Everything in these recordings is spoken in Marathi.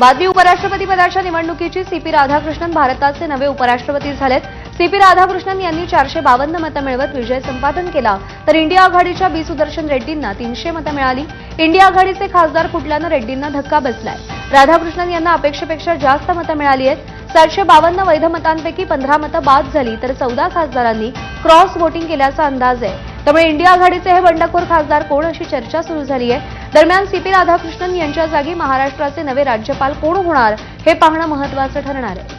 बातमी उपराष्ट्रपती पदाच्या निवडणुकीची सीपी राधाकृष्णन भारताचे नवे उपराष्ट्रपती झालेत. सीपी राधाकृष्णन यांनी चारशे बावन्न मतं मिळवत विजय संपादन केला. तर इंडिया आघाडीच्या बी सुदर्शन रेड्डींना तीनशे मतं मिळाली. इंडिया आघाडीचे खासदार फुटल्यानं रेड्डींना धक्का बसलाय? राधाकृष्णन यांना अपेक्षेपेक्षा जास्त मतं मिळाली आहेत. सातशे बावन्न वैध मतांपैकी पंधरा मतं बाद झाली तर चौदा खासदारांनी क्रॉस वोटिंग केल्याचा अंदाज आहे. त्यामुळे इंडिया आघाडीचे हे बंडखोर खासदार कोण अशी चर्चा सुरू झाली आहे? दरम्यान सीपी राधाकृष्णन यांच्या जागी महाराष्ट्राचे नवे राज्यपाल कोण होणार हे पाहणं महत्वाचं ठरणार आहे.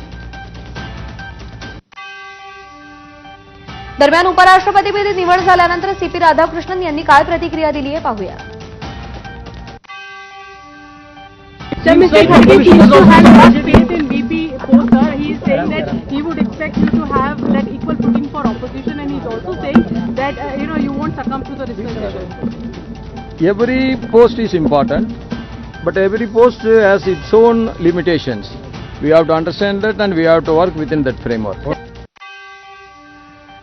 दरम्यान उपराष्ट्रपतीपदी निवड झाल्यानंतर सीपी राधाकृष्णन यांनी काय प्रतिक्रिया दिली आहे पाहूया. That uh, you know won't succumb to the dispensation. Every post is important, but every post has its own limitations. We have to understand that and we have to work within that framework.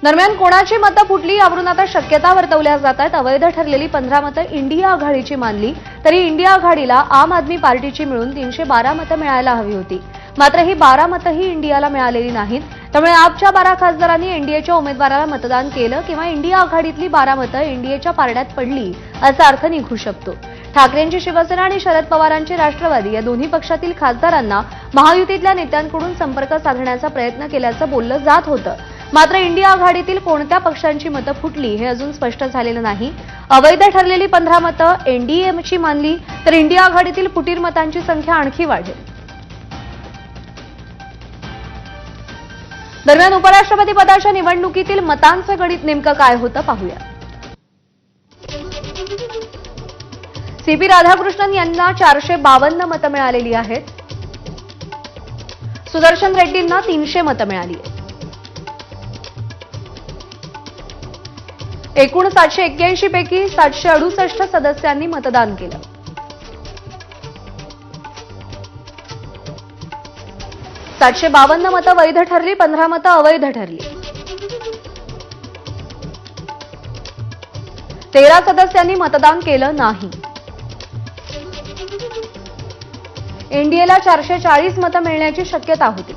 दरम्यान कोणाची मतं फुटली यावरून आता शक्यता वर्तवल्या जात आहेत अवैध ठरलेली पंधरा मतं इंडिया आघाडीची मानली तरी इंडिया आघाडीला आम आदमी पार्टीची मिळून तीनशे बारा मतं मिळायला हवी होती मात्र ही बारा मतंही इंडियाला मिळालेली नाहीत त्यामुळे आपच्या बारा खासदारांनी एनडीएच्या उमेदवाराला मतदान केलं किंवा इंडिया आघाडीतली बारा मतं एनडीएच्या पारड्यात पडली असा अर्थ निघू शकतो. ठाकरेंची शिवसेना आणि शरद पवारांची राष्ट्रवादी या दोन्ही पक्षातील खासदारांना महायुतीतल्या नेत्यांकडून संपर्क साधण्याचा प्रयत्न केल्याचं बोललं जात होतं. मात्र इंडिया आघाडीतील कोणत्या पक्षांची मतं फुटली हे अजून स्पष्ट झालेलं नाही. अवैध ठरलेली पंधरा मतं एनडीएमची मानली तर इंडिया आघाडीतील फुटीर मतांची संख्या आणखी वाढेल. दरम्यान उपराष्ट्रपती पदाच्या निवडणुकीतील मतांचं गणित नेमकं काय होतं पाहूया. सीपी राधाकृष्णन यांना चारशे बावन्न मतं मिळालेली आहेत. सुदर्शन रेड्डींना तीनशे मतं मिळाली आहेत. एकूण सातशे एक्क्याऐंशी पैकी सातशे अडुसष्ट सदस्यांनी मतदान केलं. सातशे बावन्न मतं वैध ठरली पंधरा मतं अवैध ठरली. तेरा सदस्यांनी मतदान केलं नाही. एनडीएला चारशे चाळीस मतं मिळण्याची शक्यता होती.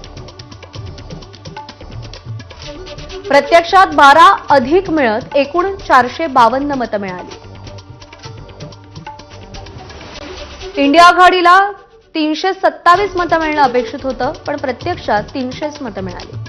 प्रत्यक्षात बारा अधिक मिळत एकूण चारशे बावन्न मतं मिळाली. इंडिया आघाडीला तीनशे सत्तावीस मतं मिळणं अपेक्षित होतं पण प्रत्यक्षात तीनशेच मतं मिळाली.